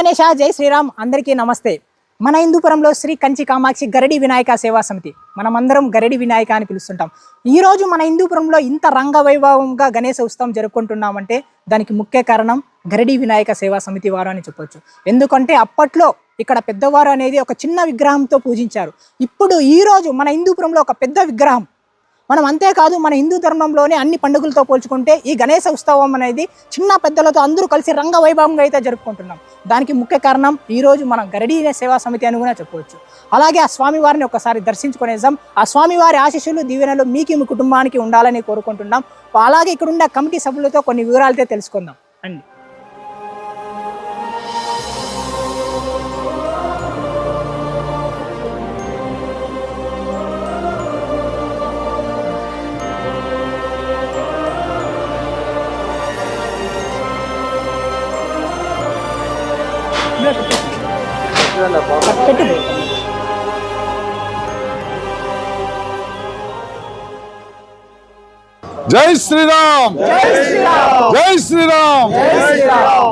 గణేష జై శ్రీరామ్ అందరికీ నమస్తే. మన హిందూపురంలో శ్రీ కంచి కామాక్షి గరడి వినాయక సేవా సమితి. మనమందరం గరడి వినాయక అని పిలుస్తుంటాం. ఈ రోజు మన హిందూపురంలో ఇంత రంగ వైభవంగా గణేశ ఉత్సవం జరుపుకుంటున్నామంటే దానికి ముఖ్య కారణం గరడి వినాయక సేవా సమితి వారు అని చెప్పొచ్చు. ఎందుకంటే అప్పట్లో ఇక్కడ పెద్దవారు అనేది ఒక చిన్న విగ్రహంతో పూజించారు. ఇప్పుడు ఈ రోజు మన హిందూపురంలో ఒక పెద్ద విగ్రహం మనం అంతేకాదు మన హిందూ ధర్మంలోనే అన్ని పండుగలతో పోల్చుకుంటే ఈ గణేశ ఉత్సవం అనేది చిన్న పెద్దలతో అందరూ కలిసి రంగ వైభవంగా అయితే జరుపుకుంటున్నాం. దానికి ముఖ్య కారణం ఈ రోజు మనం గరడీ సేవా సమితి అని కూడా చెప్పవచ్చు. అలాగే ఆ స్వామివారిని ఒకసారి దర్శించుకునేద్దాం ఆ స్వామివారి ఆశీస్సులు దీవెనలు మీకు మీ కుటుంబానికి ఉండాలని కోరుకుంటున్నాం. అలాగే ఇక్కడ ఉన్న కమిటీ సభ్యులతో కొన్ని వివరాలతో తెలుసుకుందాం. అండి. పెట్టు జై శ్రీరామ్. జై శ్రీరామ్.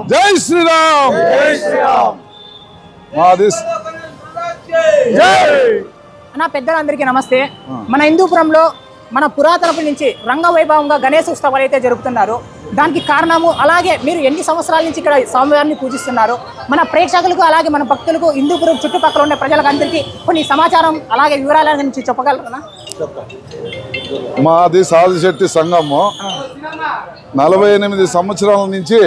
జై శ్రీరామ్. మాది నా పెద్దలందరికీ నమస్తే. మన హిందూపురంలో మన పురాతనపు నుంచి రంగవైభవంగా గణేష్ ఉత్సవాలు అయితే జరుపుతున్నారు. దానికి కారణము అలాగే మీరు ఎన్ని సంవత్సరాల నుంచి ఇక్కడ స్వామివారిని పూజిస్తున్నారు? మన ప్రేక్షకులకు అలాగే మన భక్తులకు హిందూపురం చుట్టుపక్కల ఉండే ప్రజలకు అందరికీ కొన్ని సమాచారం అలాగే వివరాల గురించి చెప్పగలరా? మాది సాదిశెట్టి సంఘము. నలభై ఎనిమిది సంవత్సరాల నుంచి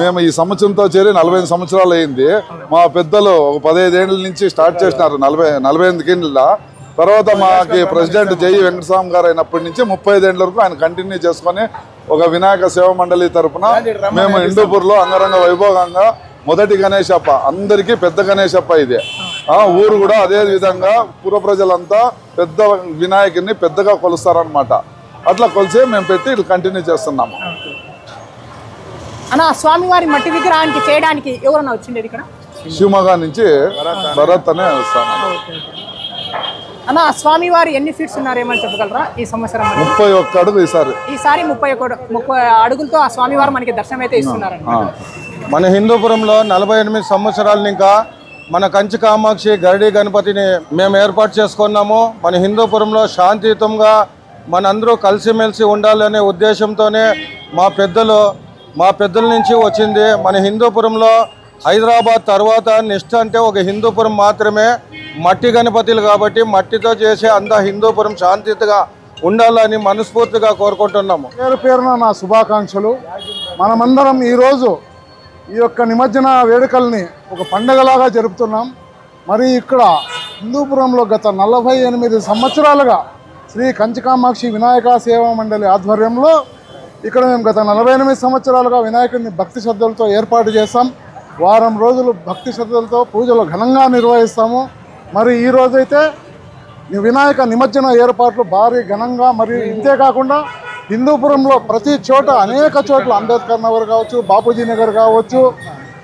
మేము ఈ సంవత్సరంతో చేరి నలభై ఎనిమిది సంవత్సరాలు అయింది. మా పెద్దలు ఒక పదహైదేళ్ళ నుంచి స్టార్ట్ చేసినారు. నలభై నలభై ఎనిమిది కింద తర్వాత మాకి ప్రెసిడెంట్ జై వెంకటస్వామి గారు అయినప్పటి నుంచి ముప్పై ఐదేళ్ళ వరకు ఆయన కంటిన్యూ చేసుకొని ఒక వినాయక సేవ మండలి తరపున మేము హిందూపూర్లో అంగరంగ వైభవంగా మొదటి గణేశప్ప అందరికీ పెద్ద గణేశప్ప ఇది. ఆ. ఊరు కూడా అదే విధంగా పూర్వ ప్రజలంతా పెద్ద వినాయకుడిని పెద్దగా కొలుస్తారనమాట అట్లా కొలిసి మేము పెట్టి ఇట్లా కంటిన్యూ చేస్తున్నాము. అన్న స్వామివారి మట్టి విగ్రహానికి చేయడానికి ఎవరన్నా వచ్చిండేది ఇక్కడ? శివమొగ్గ నుంచి భరత్ అనే. వస్తాను. అన్న స్వామివారి ఎన్ని ఫీట్స్ ఉన్నారేమని చెప్పగలరా ఈ సంవత్సరం? ముప్పై ఒక్క అడుగు ఈసారి ఈసారి ముప్పై ఒకటి ముప్పై అడుగులతో ఆ స్వామివారు మనకి దర్శనం అయితే ఇస్తున్నారండి ఆ. మన హిందూపురంలో నలభై ఎనిమిది సంవత్సరాలు ఇంకా మన కంచి కామాక్షి గరడి గణపతిని మేము ఏర్పాటు చేసుకున్నాము మన హిందూపురంలో శాంతియుతంగా మనందరూ కలిసిమెలిసి ఉండాలనే ఉద్దేశంతోనే మా పెద్దలు మా పెద్దల నుంచి వచ్చింది మన హిందూపురంలో హైదరాబాద్ తర్వాత నెక్స్ట్ అంటే ఒక హిందూపురం మాత్రమే మట్టి గణపతులు కాబట్టి మట్టితో చేసే అంత హిందూపురం శాంతితగా ఉండాలని మనస్ఫూర్తిగా కోరుకుంటున్నాము. పేరు పేరున నా శుభాకాంక్షలు. మనమందరం ఈరోజు ఈ యొక్క నిమజ్జన వేడుకల్ని ఒక పండగలాగా జరుపుతున్నాం. మరి ఇక్కడ హిందూపురంలో గత నలభై ఎనిమిది సంవత్సరాలుగా శ్రీ కంచికామాక్షి వినాయక సేవా మండలి ఆధ్వర్యంలో ఇక్కడ మేము గత నలభై ఎనిమిది సంవత్సరాలుగా వినాయకుడిని భక్తి శ్రద్ధలతో ఏర్పాటు చేస్తాం వారం రోజులు భక్తి శ్రద్ధలతో పూజలు ఘనంగా నిర్వహిస్తాము. మరి ఈ రోజైతే ఈ వినాయక నిమజ్జన ఏర్పాట్లు భారీ ఘనంగా మరియు ఇంతే కాకుండా హిందూపురంలో ప్రతి చోట అనేక చోట్ల అంబేద్కర్ నగర్ కావచ్చు బాపూజీ నగర్ కావచ్చు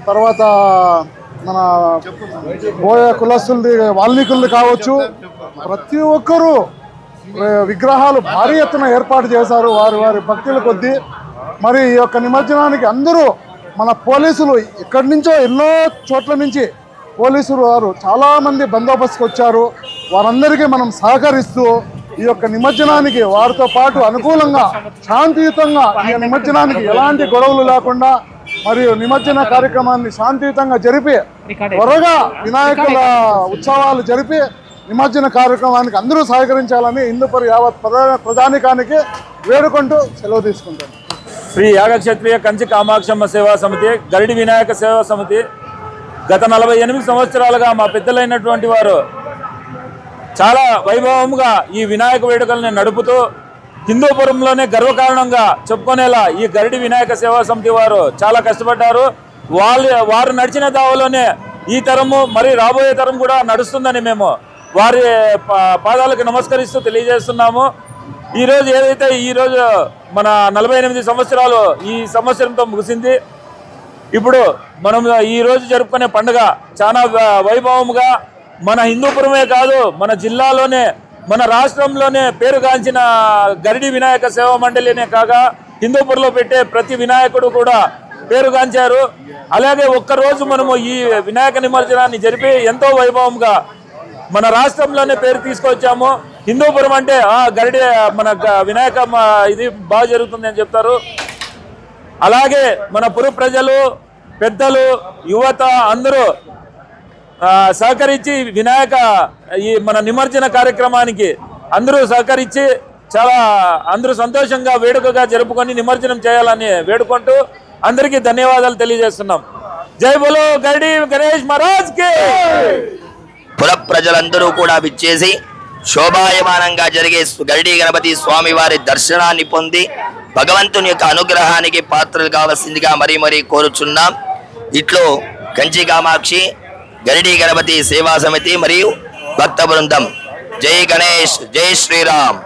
తర్వాత మన బోయ కులస్తులది వాల్మీకులది కావచ్చు. ప్రతి ఒక్కరూ విగ్రహాలు భారీ ఎత్తున ఏర్పాటు చేశారు వారి వారి భక్తుల కొద్దీ. మరి ఈ యొక్క నిమజ్జనానికి అందరూ మన పోలీసులు ఇక్కడి నుంచో ఎన్నో చోట్ల నుంచి పోలీసులు వారు చాలామంది బందోబస్తుకు వచ్చారు. వారందరికీ మనం సహకరిస్తూ ఈ యొక్క నిమజ్జనానికి వారితో పాటు అనుకూలంగా శాంతియుతంగా ఈ నిమజ్జనానికి ఎలాంటి గొడవలు లేకుండా మరియు నిమజ్జన కార్యక్రమాన్ని శాంతియుతంగా జరిపి త్వరగా వినాయకుల ఉత్సవాలు జరిపి నిమజ్జన కార్యక్రమానికి అందరూ సహకరించాలని హిందూపరి యావత్ ప్రజా ప్రధానికానికి వేడుకుంటూ సెలవు తీసుకుంటాను శ్రీ యాగక్షత్రియ కంచి కామాక్షమ్మ సేవా సమితి గరిడి వినాయక సేవా సమితి. గత నలభై ఎనిమిది సంవత్సరాలుగా మా పెద్దలైనటువంటి వారు చాలా వైభవంగా ఈ వినాయక వేడుకల్ని నడుపుతూ హిందూపురంలోనే గర్వకారణంగా చెప్పుకునేలా ఈ గరిడి వినాయక సేవా సమితి వారు చాలా కష్టపడ్డారు. వాళ్ళు వారు నడిచిన దావలోనే ఈ తరము మరి రాబోయే తరం కూడా నడుస్తుందని మేము వారి పా- పాదాలకు నమస్కరిస్తూ తెలియజేస్తున్నాము. ఈరోజు ఏదైతే ఈ రోజు మన నలభై ఎనిమిది సంవత్సరాలు ఈ సంవత్సరంతో ముగిసింది. ఇప్పుడు మనం ఈ రోజు జరుపుకునే పండుగ చాలా వ- వైభవముగా మన హిందూపురమే కాదు మన జిల్లాలోనే మన రాష్ట్రంలోనే పేరుగాంచిన గరిడి వినాయక సేవా మండలినే కాగా హిందూపూర్లో పెట్టే ప్రతి వినాయకుడు కూడా పేరుగాంచారు అలాగే ఒక్కరోజు మనము ఈ వినాయక నిమజ్జనాన్ని జరిపి ఎంతో వైభవంగా మన రాష్ట్రంలోనే పేరు తీసుకొచ్చాము. హిందూపురం అంటే ఆ గరిడి మన వినాయక ఇది బాగా జరుగుతుంది అని చెప్తారు. అలాగే మన పురు ప్రజలు పెద్దలు యువత అందరూ సహకరించి వినాయక ఈ మన నిమజ్జన కార్యక్రమానికి అందరూ సహకరించి చాలా అందరూ సంతోషంగా వేడుకగా జరుపుకొని నిమజ్జనం చేయాలని వేడుకుంటూ అందరికీ ధన్యవాదాలు తెలియజేస్తున్నాం. జై బోలో గడి గణేష్ మహారాజ్కి! పుర ప్రజలందరూ కూడా విచ్చేసి శోభాయమానంగా జరిగే గరిడీ గణపతి స్వామి వారి దర్శనాన్ని పొంది భగవంతుని యొక్క అనుగ్రహానికి పాత్రలు కావలసిందిగా మరీ మరీ కోరుచున్నాం. ఇట్లో కంచి కామాక్షి గరిడీ గణపతి సేవా సమితి మరియు భక్త బృందం. జై గణేష్ జై శ్రీరామ్.